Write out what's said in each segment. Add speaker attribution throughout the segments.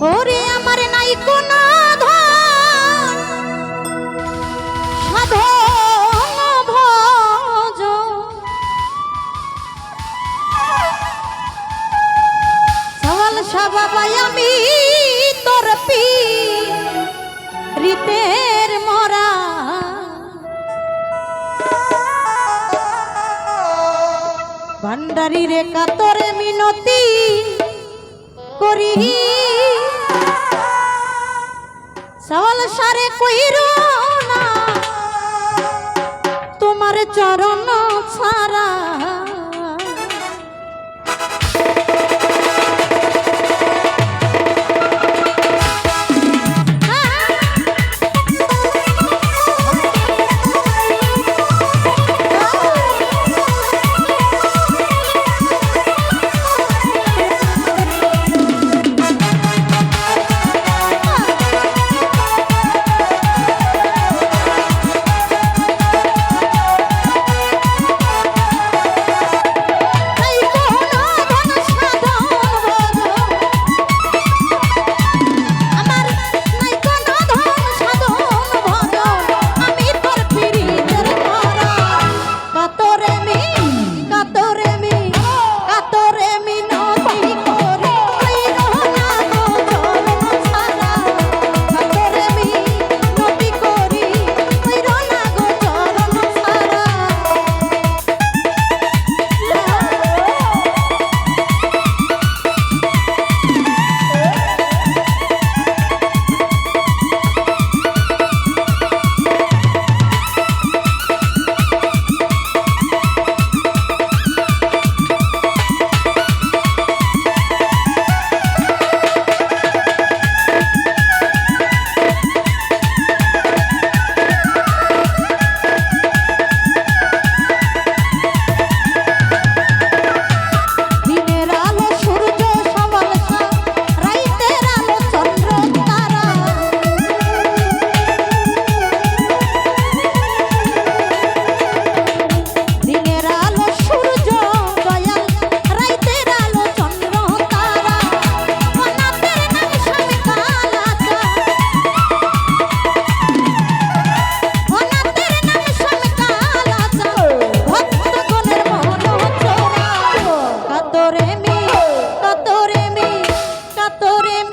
Speaker 1: ওরে আমার নাই কোন আমি তোর পি মরা। ভান্ডারি রে কাতরে মিনতি করি সওয়াল সারে কইর না। তোমার চরণ ছাড়া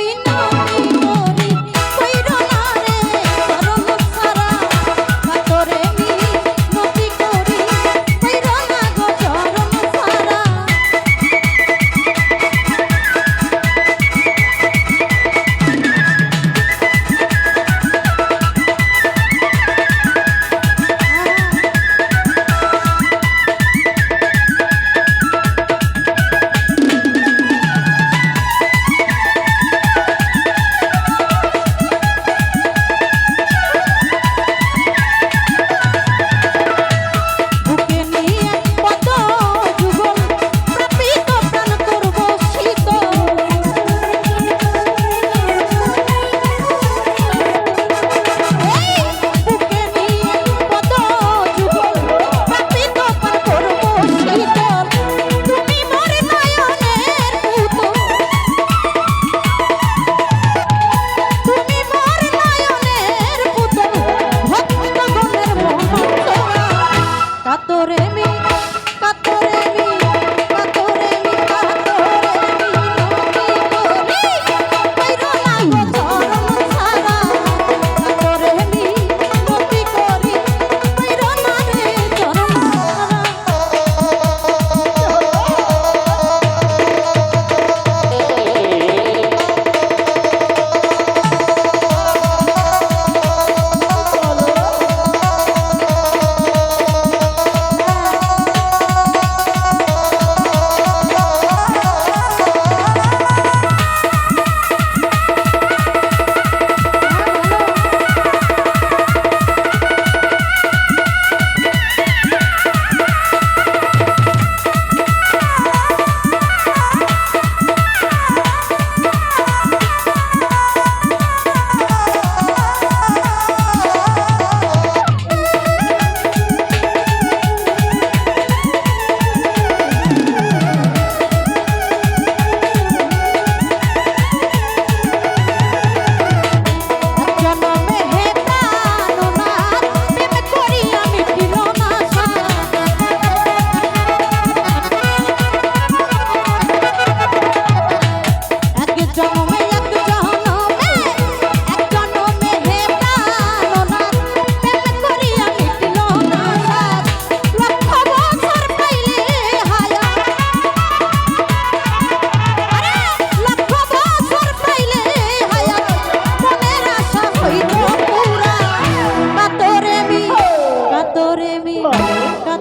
Speaker 1: তুমি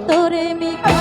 Speaker 1: তোরে মিকা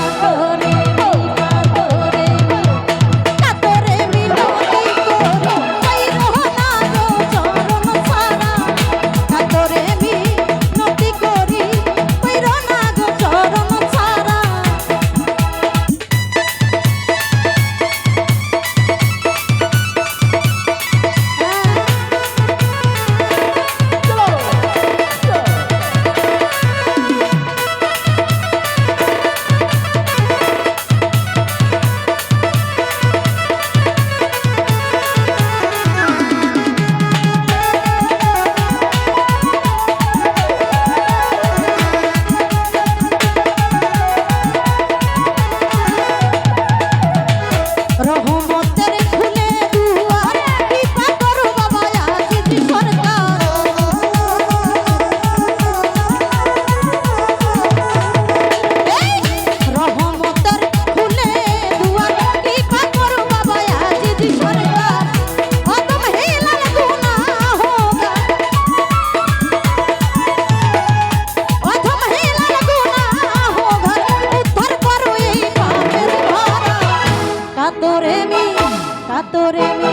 Speaker 1: আদরে